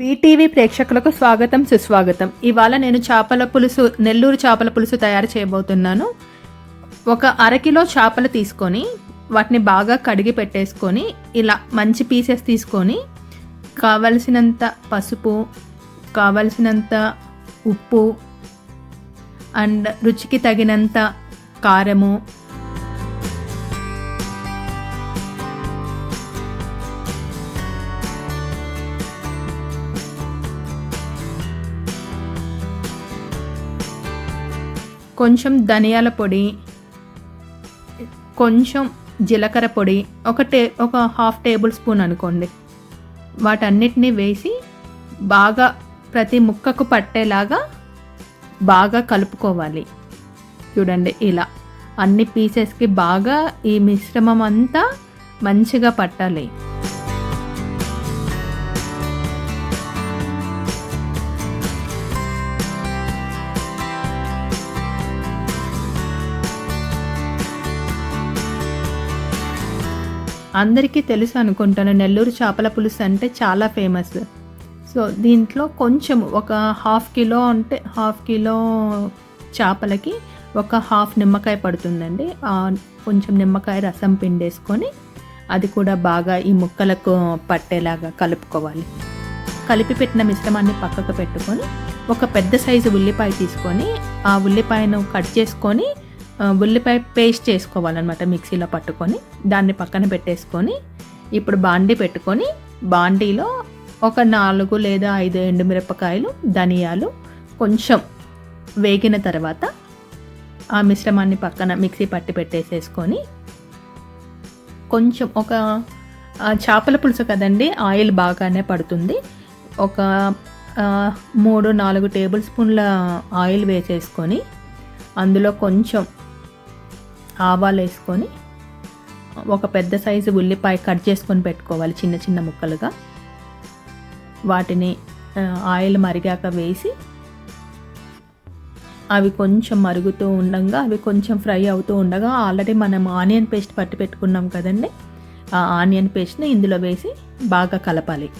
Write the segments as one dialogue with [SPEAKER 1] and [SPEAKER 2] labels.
[SPEAKER 1] BTV ప్రేక్షకులకు స్వాగతం సుస్వాగతం. ఇవాళ నేను చేపల పులుసు నెల్లూరు చేపల పులుసు తయారు చేయబోతున్నాను. ఒక అరకిలో చేపలు తీసుకొని వాటిని బాగా కడిగి పెట్టేసుకొని ఇలా మంచి పీసెస్ తీసుకొని కావలసినంత పసుపు కావలసినంత ఉప్పు అండ్ రుచికి తగినంత కారము కొంచెం ధనియాల పొడి కొంచెం జీలకర్ర పొడి ఒక టే ఒక హాఫ్ టేబుల్ స్పూన్ అనుకోండి. వాటన్నిటిని వేసి బాగా ప్రతి ముక్కకు పట్టేలాగా బాగా కలుపుకోవాలి. చూడండి ఇలా. అన్ని పీసెస్కి బాగా ఈ మిశ్రమం అంతా మంచిగా పట్టాలి. అందరికీ తెలుసు అనుకుంటాను. నెల్లూరు చేపల పులుసు అంటే చాలా ఫేమస్. సో దీంట్లో కొంచెం ఒక హాఫ్ కిలో అంటే హాఫ్ కిలో చేపలకి ఒక హాఫ్ నిమ్మకాయ పడుతుందండి. కొంచెం నిమ్మకాయ రసం పిండేసుకొని అది కూడా బాగా ఈ ముక్కలకు పట్టేలాగా కలుపుకోవాలి. కలిపి పెట్టిన మిశ్రమాన్ని పక్కకు పెట్టుకొని ఒక పెద్ద సైజు ఉల్లిపాయ తీసుకొని ఆ ఉల్లిపాయను కట్ చేసుకొని ఉల్లిపాయ పేస్ట్ చేసుకోవాలన్నమాట మిక్సీలో పట్టుకొని దాన్ని పక్కన పెట్టేసుకొని ఇప్పుడు బాండీ పెట్టుకొని బాండీలో ఒక నాలుగు లేదా ఐదు ఎండుమిరపకాయలు ధనియాలు కొంచెం వేగిన తర్వాత ఆ మిశ్రమాన్ని పక్కన మిక్సీ పట్టి పెట్టేసేసుకొని కొంచెం ఒక చేపల పులుసు కదండి ఆయిల్ బాగానే పడుతుంది. ఒక మూడు నాలుగు టేబుల్ స్పూన్ల ఆయిల్ వేసేసుకొని అందులో కొంచెం ఆవాలు వేసుకొని ఒక పెద్ద సైజు ఉల్లిపాయ కట్ చేసుకొని పెట్టుకోవాలి చిన్న చిన్న ముక్కలుగా. వాటిని ఆయిల్ మరిగాక వేసి అవి కొంచెం మరుగుతూ ఉండగా అవి కొంచెం ఫ్రై అవుతూ ఉండగా ఆల్రెడీ మనం ఆనియన్ పేస్ట్ పట్టి పెట్టుకున్నాం కదండి. ఆ ఆనియన్ పేస్ట్ని ఇందులో వేసి బాగా కలపాలి.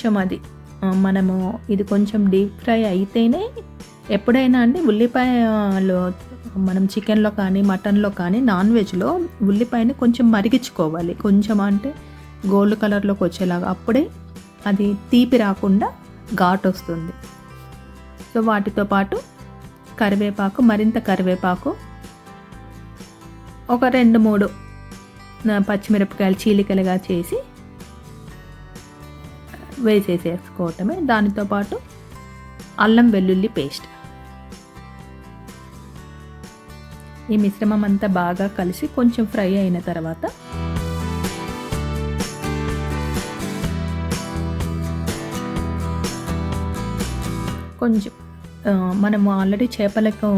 [SPEAKER 1] కొంచెం అది మనము ఇది కొంచెం డీప్ ఫ్రై అయితేనే ఎప్పుడైనా అండి ఉల్లిపాయలో మనం చికెన్లో కానీ మటన్లో కానీ నాన్ వెజ్లో ఉల్లిపాయని కొంచెం మరిగించుకోవాలి. కొంచెం అంటే గోల్డ్ కలర్లోకి వచ్చేలాగా అప్పుడే అది తీపి రాకుండా ఘాట్ వస్తుంది. సో వాటితో పాటు కరివేపాకు మరింత కరివేపాకు ఒక రెండు మూడు పచ్చిమిరపకాయలు చీలికలుగా చేసి వేసేసేసుకోవటమే. దానితో పాటు అల్లం వెల్లుల్లి పేస్ట్. ఈ మిశ్రమం అంతా బాగా కలిసి కొంచెం ఫ్రై అయిన తర్వాత కొంచెం మనం మనము ఆల్రెడీ చేపలకు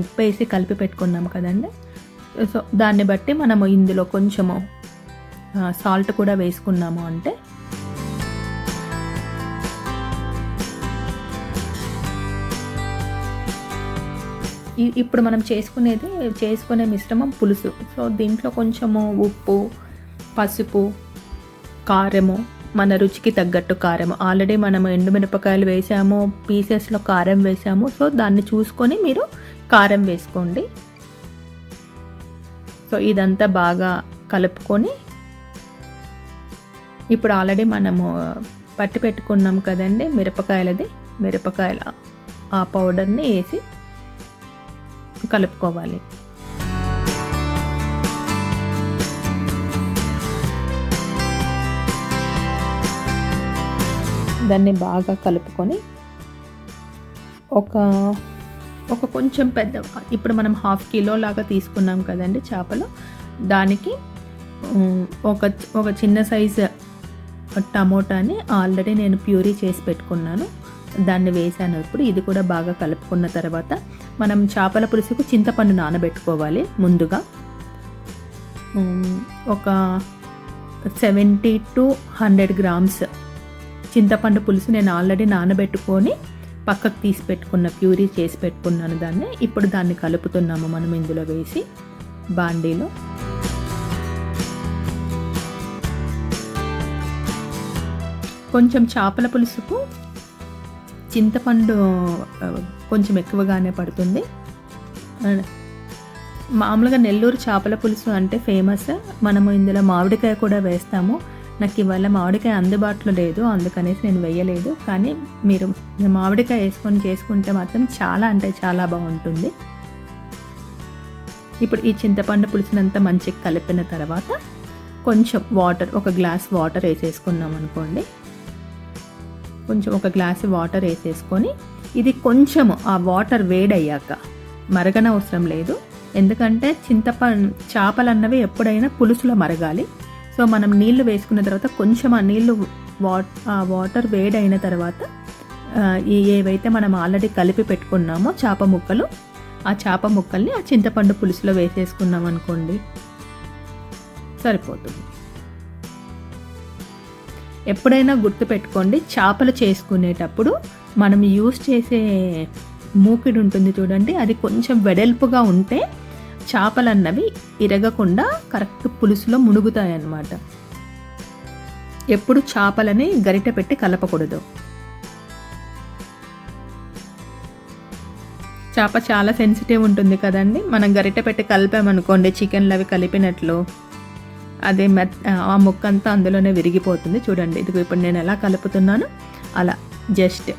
[SPEAKER 1] ఉప్పు వేసి కలిపి పెట్టుకున్నాం కదండి. సో దాన్ని బట్టి మనము ఇందులో కొంచెము సాల్ట్ కూడా వేసుకున్నాము అంటే ఇప్పుడు మనం చేసుకునేది చేసుకునే మిశ్రమం పులుసు. సో దీంట్లో కొంచెము ఉప్పు పసుపు కారము మన రుచికి తగ్గట్టు కారం ఆల్రెడీ మనం ఎండుమిరపకాయలు వేసాము పీసెస్లో కారం వేసాము. సో దాన్ని చూసుకొని మీరు కారం వేసుకోండి. సో ఇదంతా బాగా కలుపుకొని ఇప్పుడు ఆల్రెడీ మనము పట్టి పెట్టుకున్నాం కదండి మిరపకాయలది. మిరపకాయల ఆ పౌడర్ని వేసి కలుపుకోవాలి. దాన్ని బాగా కలుపుకొని ఒక ఒక కొంచెం పెద్ద ఇప్పుడు మనం హాఫ్ కిలో లాగా తీసుకున్నాం కదండి చేపలు. దానికి ఒక ఒక చిన్న సైజు టమోటాని ఆల్రెడీ నేను ప్యూరీ చేసి పెట్టుకున్నాను. దాన్ని వేసాను ఇప్పుడు. ఇది కూడా బాగా కలుపుకున్న తర్వాత మనం చేపల పులుసుకు చింతపండు నానబెట్టుకోవాలి ముందుగా. ఒక సెవెంటీ టు హండ్రెడ్ గ్రామ్స్ చింతపండు పులుసు నేను ఆల్రెడీ నానబెట్టుకొని పక్కకు తీసి పెట్టుకున్న ప్యూరీ చేసి పెట్టుకున్నాను దాన్ని. ఇప్పుడు దాన్ని కలుపుతున్నాము మనం ఇందులో వేసి బాండీలో. కొంచెం చేపల పులుసుకు చింతపండు కొంచెం ఎక్కువగానే పడుతుంది. మామూలుగా నెల్లూరు చేపల పులుసు అంటే ఫేమస్. మనము ఇందులో మామిడికాయ కూడా వేస్తాము. నాకు ఇవాళ మామిడికాయ అందుబాటులో లేదు అందుకనేసి నేను వేయలేదు. కానీ మీరు మామిడికాయ వేసుకొని చేసుకుంటే మాత్రం చాలా అంటే చాలా బాగుంటుంది. ఇప్పుడు ఈ చింతపండు పులుసునంతా మంచిగా కలిపిన తర్వాత కొంచెం వాటర్ ఒక గ్లాస్ వాటర్ వేసేసుకున్నాం అనుకోండి కొంచెం ఒక గ్లాసు వాటర్ వేసేసుకొని ఇది కొంచెం ఆ వాటర్ వేడయ్యాక మరగనవసరం లేదు. ఎందుకంటే చింతప చేపలు అన్నవి ఎప్పుడైనా పులుసులో మరగాలి. సో మనం నీళ్ళు వేసుకున్న తర్వాత కొంచెం ఆ నీళ్ళు వాట్ ఆ వాటర్ వేడైన తర్వాత ఏవైతే మనం ఆల్రెడీ కలిపి పెట్టుకున్నామో చేప ముక్కలు ఆ చేప ముక్కల్ని ఆ చింతపండు పులుసులో వేసేసుకున్నాం అనుకోండి సరిపోతుంది. ఎప్పుడైనా గుర్తుపెట్టుకోండి చేపలు చేసుకునేటప్పుడు మనం యూస్ చేసే మూకిడి ఉంటుంది చూడండి అది కొంచెం వెడల్పుగా ఉంటే చేపలు అన్నవి ఇరగకుండా కరెక్ట్ పులుసులో మునుగుతాయి అన్నమాట ఎప్పుడు చేపలని గరిట పెట్టి కలపకూడదు. చేప చాలా సెన్సిటివ్ ఉంటుంది కదండి. మనం గరిట పెట్టి కలిపామనుకోండి చికెన్లు అవి కలిపినట్లు అదే మెత్ ఆ ముక్క అంతా అందులోనే విరిగిపోతుంది. చూడండి ఇది ఇప్పుడు నేను ఎలా కలుపుతున్నాను? అలా జస్ట్.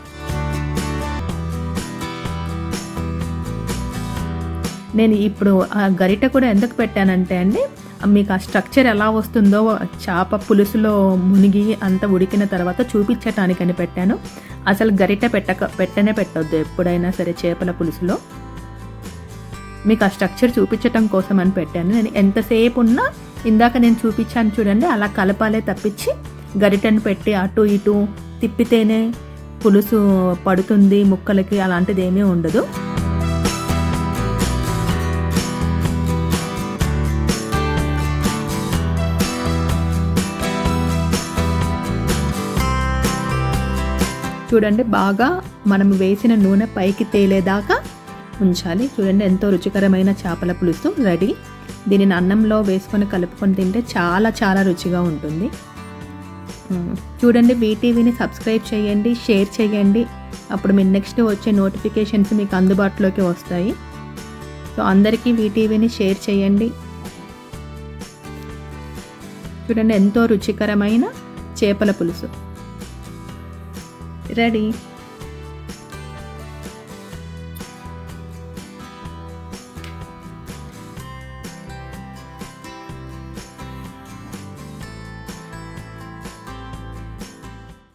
[SPEAKER 1] నేను ఇప్పుడు ఆ గరిట కూడా ఎందుకు పెట్టానంటే అండి మీకు ఆ స్ట్రక్చర్ ఎలా వస్తుందో చేప పులుసులో మునిగి అంత ఉడికిన తర్వాత చూపించటానికని పెట్టాను. అసలు గరిట పెట్టక పెట్టనే పెట్టొద్దు ఎప్పుడైనా సరే చేపల పులుసులో. మీకు ఆ స్ట్రక్చర్ చూపించటం కోసం అని పెట్టాను. నేను ఎంతసేపు ఉన్నా ఇందాక నేను చూపించాను చూడండి అలా కలపాలే తప్పించి గరిటను పెట్టి అటు ఇటు తిప్పితేనే పులుసు పడుతుంది ముక్కలకి అలాంటిది ఏమీ ఉండదు. చూడండి బాగా మనం వేసిన నూనె పైకి తేలేదాకా ఉంచాలి. చూడండి ఎంతో రుచికరమైన చేపల పులుసు రెడీ. దీనిని అన్నంలో వేసుకొని కలుపుకొని తింటే చాలా చాలా రుచిగా ఉంటుంది. చూడండి వీటీవీని సబ్స్క్రైబ్ చేయండి షేర్ చేయండి. అప్పుడు మీరు నెక్స్ట్ వచ్చే నోటిఫికేషన్స్ మీకు అందుబాటులోకి వస్తాయి. సో అందరికీ వీటీవీని షేర్ చేయండి. చూడండి ఎంతో రుచికరమైన చేపల పులుసు. రెడీ?